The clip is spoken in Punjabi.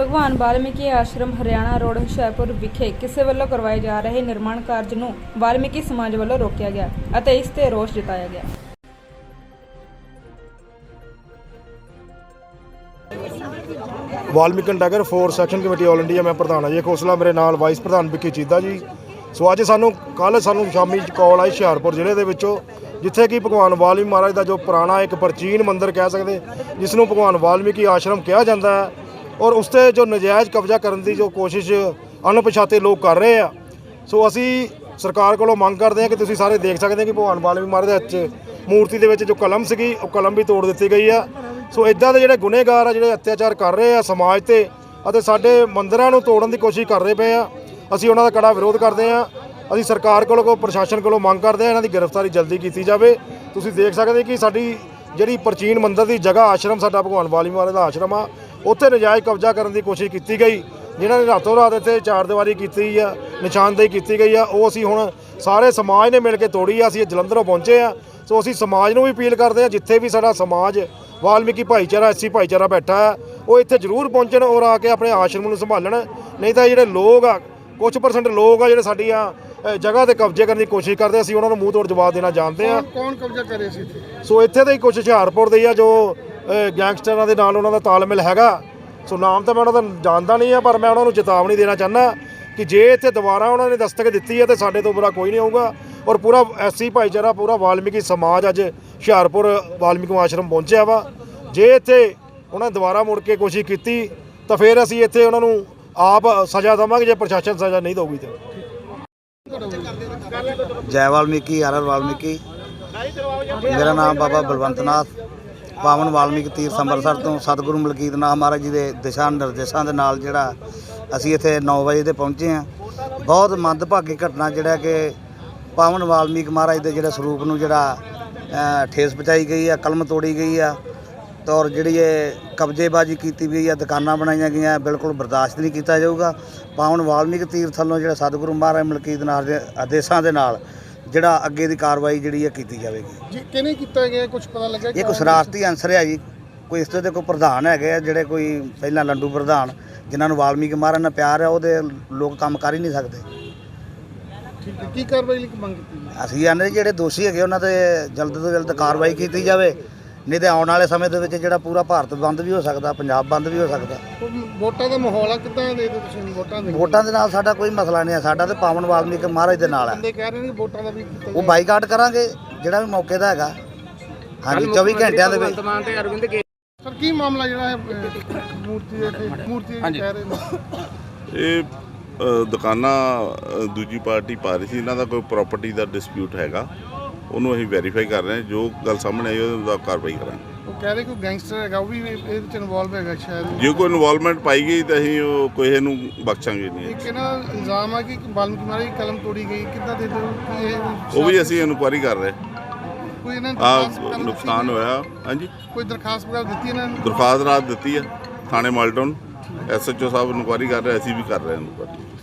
ਭਗਵਾਨ ਵਾਲਮੀਕੀ ਆਸ਼ਰਮ ਹਰਿਆਣਾ ਰੋਡ, ਹੁਸ਼ਿਆਰਪੁਰ ਵਿਖੇ ਕਿਸੇ ਵੱਲੋਂ ਕਰਵਾਏ ਜਾ ਰਹੇ ਨਿਰਮਾਣ ਕਾਰਜ ਨੂੰ ਵਾਲਮੀਕੀ ਸਮਾਜ ਵੱਲੋਂ ਰੋਕਿਆ ਗਿਆ ਅਤੇ ਇਸ ਤੇ ਰੋਸ ਜਤਾਇਆ ਗਿਆ। Valmikan tiger 4 section committee all India, ਮੈਂ ਪ੍ਰਧਾਨ ਅਜੇ ਖੋਸਲਾ ਮੇਰੇ ਨਾਲ ਵਾਈਸ ਪ੍ਰਧਾਨ ਵਿੱਕੀ ਚੀਦਾ ਜੀ। ਸੋ ਅੱਜ ਸਾਨੂੰ ਕੱਲ ਸਾਨੂੰ ਸ਼ਾਮੀ ਕਾਲ ਆਈ ਹੁਸ਼ਿਆਰਪੁਰ ਜ਼ਿਲ੍ਹੇ ਦੇ ਵਿੱਚੋਂ, ਜਿੱਥੇ ਕਿ ਭਗਵਾਨ ਵਾਲਮੀਕ ਮਹਾਰਾਜ ਦਾ ਜੋ ਪੁਰਾਣਾ ਇੱਕ ਪ੍ਰਾਚੀਨ ਮੰਦਿਰ ਕਹਿ ਸਕਦੇ ਜਿਸ ਨੂੰ ਭਗਵਾਨ ਵਾਲਮੀਕੀ ਆਸ਼ਰਮ ਕਿਹਾ ਜਾਂਦਾ ਹੈ। ਔਰ ਉਸ ਤੇ ਜੋ ਨਜਾਇਜ਼ ਕਬਜ਼ਾ ਕਰਨ ਦੀ ਜੋ ਕੋਸ਼ਿਸ਼ ਅਣਪਛਾਤੇ ਲੋਕ ਕਰ ਰਹੇ ਆ। ਸੋ ਅਸੀਂ ਸਰਕਾਰ ਕੋਲੋਂ ਮੰਗ ਕਰਦੇ ਹਾਂ ਕਿ ਤੁਸੀਂ ਸਾਰੇ ਦੇਖ ਸਕਦੇ ਹੋ ਕਿ ਭਗਵਾਨ ਵਾਲਮੀਕ ਮਹਾਰਾਜ ਦੇ ਹੱਥ ਮੂਰਤੀ ਦੇ ਵਿੱਚ ਜੋ ਕਲਮ ਸੀਗੀ, ਉਹ ਕਲਮ ਵੀ ਤੋੜ ਦਿੱਤੀ ਗਈ ਆ। ਸੋ ਇਦਾਂ ਦੇ ਜਿਹੜੇ ਗੁਨੇਗਾਰ ਆ, ਜਿਹੜੇ ਅਤਿਆਚਾਰ ਕਰ ਰਹੇ ਆ ਸਮਾਜ ਤੇ ਅਤੇ ਸਾਡੇ ਮੰਦਰਾਂ ਨੂੰ ਤੋੜਨ ਦੀ ਕੋਸ਼ਿਸ਼ ਕਰ ਰਹੇ ਪਏ ਆ, ਅਸੀਂ ਉਹਨਾਂ ਦਾ ਕੜਾ ਵਿਰੋਧ ਕਰਦੇ ਆ ਅਸੀਂ ਸਰਕਾਰ ਕੋਲੋਂ, ਕੋ ਪ੍ਰਸ਼ਾਸਨ ਕੋਲੋਂ ਮੰਗ ਕਰਦੇ ਆ ਇਹਨਾਂ ਦੀ ਗ੍ਰਿਫਤਾਰੀ ਜਲਦੀ ਕੀਤੀ ਜਾਵੇ। ਤੁਸੀਂ ਦੇਖ ਸਕਦੇ ਕਿ ਸਾਡੀ ਜਿਹੜੀ ਪ੍ਰਾਚੀਨ ਮੰਦਿਰ ਦੀ ਜਗ੍ਹਾ, ਆਸ਼ਰਮ ਸਾਡਾ ਭਗਵਾਨ ਵਾਲੀ ਮਹਾਰਾਜ ਦਾ ਆਸ਼ਰਮ ਆ। ਉੱਥੇ ਨਜਾਇਜ਼ ਕਬਜ਼ਾ ਕਰਨ ਦੀ ਕੋਸ਼ਿਸ਼ ਕੀਤੀ ਗਈ। ਜਿਨ੍ਹਾਂ ਨੇ ਰਾਤੋਂ ਰਾਤ ਇੱਥੇ ਚਾਰ ਦੀਵਾਰੀ ਕੀਤੀ ਆ ਨਿਸ਼ਾਨਦੇਹੀ ਕੀਤੀ ਗਈ ਆ। ਉਹ ਅਸੀਂ ਹੁਣ ਸਾਰੇ ਸਮਾਜ ਨੇ ਮਿਲ ਕੇ ਤੋੜੀ ਆ ਅਸੀਂ ਜਲੰਧਰੋਂ ਪਹੁੰਚੇ ਆ। ਸੋ ਅਸੀਂ ਸਮਾਜ ਨੂੰ ਵੀ ਅਪੀਲ ਕਰਦੇ ਆ ਜਿੱਥੇ ਵੀ ਸਾਡਾ ਸਮਾਜ ਵਾਲਮੀਕੀ ਭਾਈਚਾਰਾ ਐਸੀ ਭਾਈਚਾਰਾ ਬੈਠਾ ਹੈ ਉਹ ਇੱਥੇ ਜ਼ਰੂਰ ਪਹੁੰਚਣ ਔਰ ਆ ਕੇ ਆਪਣੇ ਆਸ਼ਰਮ ਨੂੰ ਸੰਭਾਲਣ। ਨਹੀਂ ਤਾਂ ਜਿਹੜੇ ਲੋਕ ਆ ਕੁਝ ਪਰਸੈਂਟ ਲੋਕ ਆ ਜਿਹੜੇ ਸਾਡੀਆਂ ਜਗ੍ਹਾ ਤੇ ਕਬਜ਼ੇ ਕਰਨ ਦੀ ਕੋਸ਼ਿਸ਼ ਕਰਦੇ ਅਸੀਂ ਉਹਨਾਂ ਨੂੰ ਮੂੰਹ ਤੋੜ ਜਵਾਬ ਦੇਣਾ ਜਾਣਦੇ ਆ। ਕੌਣ ਕਬਜ਼ਾ ਕਰ ਸੀ ਇੱਥੇ? ਸੋ ਇੱਥੇ ਦੇ ਹੀ ਕੁਝ ਹੁਸ਼ਿਆਰਪੁਰ ਦੇ ਆ ਜੋ ਗੈਂਗਸਟਰਾਂ ਦੇ ਨਾਲ ਉਹਨਾਂ ਦਾ ਤਾਲਮੇਲ ਹੈਗਾ। ਸੋ ਨਾਮ ਤਾਂ ਮੈਂ ਉਹਨਾਂ ਦਾ ਜਾਣਦਾ ਨਹੀਂ ਆ, ਪਰ ਮੈਂ ਉਹਨਾਂ ਨੂੰ ਚੇਤਾਵਨੀ ਦੇਣਾ ਚਾਹੁੰਦਾ ਕਿ ਜੇ ਇੱਥੇ ਦੁਬਾਰਾ ਉਹਨਾਂ ਨੇ ਦਸਤਕ ਦਿੱਤੀ ਹੈ, ਤੇ ਸਾਡੇ ਤੋਂ ਬੁਰਾ ਕੋਈ ਨਹੀਂ ਹੋਊਗਾ ਔਰ ਪੂਰਾ ਐਸੀ ਭਾਈਚਾਰਾ, ਪੂਰਾ ਵਾਲਮੀਕੀ ਸਮਾਜ ਅੱਜ ਹੁਸ਼ਿਆਰਪੁਰ ਵਾਲਮੀਕੀ ਆਸ਼ਰਮ ਪਹੁੰਚਿਆ ਵਾ। ਜੇ ਇੱਥੇ ਉਹਨਾਂ ਦੁਬਾਰਾ ਮੁੜ ਕੇ ਕੋਸ਼ਿਸ਼ ਕੀਤੀ, ਤਾਂ ਫਿਰ ਅਸੀਂ ਇੱਥੇ ਉਹਨਾਂ ਨੂੰ ਆਪ ਸਜ਼ਾ ਦੇਵਾਂਗੇ, ਜੇ ਪ੍ਰਸ਼ਾਸਨ ਸਜ਼ਾ ਨਹੀਂ ਦੇਊਗੀ ਤੇ। ਜੈ ਵਾਲਮੀਕੀ ਹਰ ਵਾਲਮੀਕੀ। ਮੇਰਾ ਨਾਮ ਬਾਬਾ ਬਲਵੰਤ ਨਾਥ। ਪਾਵਨ ਵਾਲਮੀਕ ਤੀਰਥ ਅੰਮ੍ਰਿਤਸਰ ਤੋਂ ਸਤਿਗੁਰੂ ਮਲਕੀਤ ਨਾਥ ਮਹਾਰਾਜ ਜੀ ਦੇ ਦਿਸ਼ਾ ਨਿਰਦੇਸ਼ਾਂ ਦੇ ਨਾਲ ਜਿਹੜਾ ਅਸੀਂ ਇੱਥੇ 9 ਵਜੇ ਤੇ ਪਹੁੰਚੇ ਹਾਂ। ਬਹੁਤ ਮੰਦਭਾਗੀ ਘਟਨਾ ਜਿਹੜਾ ਕਿ ਪਾਵਨ ਵਾਲਮੀਕ ਮਹਾਰਾਜ ਦੇ ਜਿਹੜੇ ਸਰੂਪ ਨੂੰ ਜਿਹੜਾ ਠੇਸ ਪਹੁੰਚਾਈ ਗਈ ਆ, ਕਲਮ ਤੋੜੀ ਗਈ ਆ ਤੌਰ ਜਿਹੜੀ ਇਹ ਕਬਜ਼ੇਬਾਜ਼ੀ ਕੀਤੀ ਗਈ ਆ, ਦੁਕਾਨਾਂ ਬਣਾਈਆਂ ਗਈਆਂ, ਬਿਲਕੁਲ ਬਰਦਾਸ਼ਤ ਨਹੀਂ ਕੀਤਾ ਜਾਊਗਾ। ਪਾਵਨ ਵਾਲਮੀਕ ਤੀਰਥ ਵੱਲੋਂ ਜਿਹੜਾ ਸਤਿਗੁਰੂ ਮਹਾਰਾਜ ਮਲਕੀਤ ਨਾਥ ਦੇ ਆਦੇਸ਼ਾਂ ਦੇ ਨਾਲ ਜਿਹੜਾ ਅੱਗੇ ਦੀ ਕਾਰਵਾਈ ਜਿਹੜੀ ਹੈ ਕੀਤੀ ਜਾਵੇਗੀ। ਜੀ ਕਿਹਨੇ ਕੀਤਾ ਗਿਆ? ਕੁਝ ਪਤਾ ਲੱਗਾ ਇਹ ਕੋਈ ਸ਼ਰਾਰਤੀ ਅੰਸਰ ਹੈ ਜੀ। ਕੋਈ ਇਸ ਤੋਂ ਤੇ ਕੋਈ ਪ੍ਰਧਾਨ ਹੈਗੇ ਆ ਜਿਹੜੇ ਕੋਈ ਪਹਿਲਾਂ ਲੰਡੂ ਪ੍ਰਧਾਨ ਜਿਨ੍ਹਾਂ ਨੂੰ ਵਾਲਮੀਕ ਮਹਾਰਾਜ ਨਾਲ ਪਿਆਰ ਹੈ ਉਹਦੇ ਲੋਕ ਕੰਮ ਕਰ ਹੀ ਨਹੀਂ ਸਕਦੇ। ਠੀਕ ਹੈ ਕੀ ਕਾਰਵਾਈ ਲਈ ਮੰਗ ਕੀਤੀ? ਅਸੀਂ ਆਨੇ ਜਿਹੜੇ ਦੋਸ਼ੀ ਹੈਗੇ ਉਹਨਾਂ ਤੇ ਜਲਦ ਤੋਂ ਜਲਦ ਕਾਰਵਾਈ ਕੀਤੀ ਜਾਵੇ। ਨਹੀਂ ਤੇ ਆਉਣ ਵਾਲੇ ਸਮੇਂ ਦੇ ਵਿੱਚ ਜਿਹੜਾ ਪੂਰਾ ਭਾਰਤ ਬੰਦ ਵੀ ਹੋ ਸਕਦਾ ਪੰਜਾਬ ਬੰਦ ਵੀ ਹੋ ਸਕਦਾ। ਉਹ ਵੋਟਾਂ ਦਾ ਮਾਹੌਲ ਆ ਕਿਦਾਂ ਦੇ ਦਿਓ ਤੁਸੀਂ ਵੋਟਾਂ ਦੇ ਵੋਟਾਂ ਦੇ ਨਾਲ ਸਾਡਾ ਕੋਈ ਮਸਲਾ ਨਹੀਂ ਹੈ ਸਾਡਾ ਤੇ ਪਾਵਨ ਵਾਲਮੀਕ ਮਹਾਰਾਜ ਦੇ ਨਾਲ ਹੈ। ਬੰਦੇ ਕਹਿ ਰਹੇ ਨੇ ਕਿ ਵੋਟਾਂ ਦਾ ਵੀ ਕੀਤਾ ਉਹ ਬਾਈਕਾਟ ਕਰਾਂਗੇ ਜਿਹੜਾ ਵੀ ਮੌਕੇ ਦਾ ਹੈਗਾ। ਹਾਂਜੀ 24 ਘੰਟਿਆਂ ਦੇ ਵਿੱਚ ਸਰ ਕੀ ਮਾਮਲਾ ਜਿਹੜਾ ਹੈ ਅਹ, ਮੂਰਤੀ ਦੇ ਤੇ ਮੂਰਤੀ ਦੇ ਕਹਿ ਰਹੇ ਨੇ? ਇਹ ਅ, ਦੁਕਾਨਾਂ ਅ, ਦੂਜੀ ਪਾਰਟੀ ਪਾ ਰਹੀ ਸੀ ਇਹਨਾਂ ਦਾ ਕੋਈ ਪ੍ਰਾਪਰਟੀ ਦਾ ਡਿਸਪਿਊਟ ਹੈਗਾ। ਉਹਨੂੰ ਅਸੀਂ ਵੈਰੀਫਾਈ ਕਰ ਰਹੇ ਹਾਂ ਜੋ ਗੱਲ ਸਾਹਮਣੇ ਆਈ ਉਹਦਾ ਕਾਰਵਾਈ ਕਰਾਂਗੇ। ਉਹ ਕਹਿ ਰਹੇ ਕੋਈ ਗੈਂਗਸਟਰ ਹੈਗਾ ਉਹ ਵੀ ਇਹਦੇ ਵਿੱਚ ਇਨਵੋਲਵ ਹੈਗਾ ਸ਼ਾਇਦ। ਜੇ ਕੋਈ ਇਨਵੋਲਵਮੈਂਟ ਪਾਈ ਗਈ ਤਾਂ ਅਸੀਂ ਉਹ ਕੋਈ ਨੂੰ ਬਖਸ਼ਾਂਗੇ ਨਹੀਂ। ਇੱਕ ਦਾ ਇਲਜ਼ਾਮ ਆ ਕਿ ਵਾਲਮੀਕੀ ਮਹਾਰਾਜ ਦੀ ਕਲਮ ਤੋੜੀ ਗਈ ਕਿੱਦਾਂ ਦੇ ਦਿਓ ਕਿ ਇਹ ਉਹ ਵੀ ਅਸੀਂ ਇਨਕੁਆਇਰੀ ਕਰ ਰਹੇ ਕੋਈ ਇਹਨਾਂ ਨੇ ਆ ਦਰਖਾਸਤ ਨੁਕਸਾਨ? ਹੋਇਆ ਹਾਂਜੀ। ਕੋਈ ਦਰਖਾਸਤ ਵਗੈਰਾ ਦਿੱਤੀ ਇਹਨਾਂ ਨੇ? ਦਰਖਾਸਤ ਰਾਤ ਦਿੱਤੀ ਹੈ ਥਾਣੇ ਮਾਲਟਨ ਐਸਐਚਓ ਸਾਹਿਬ ਇਨਕੁਆਇਰੀ ਕਰ ਰਹੇ ਅਸੀਂ ਵੀ ਕਰ ਰਹੇ ਹਾਂ ਇਨਕੁਆਇਰੀ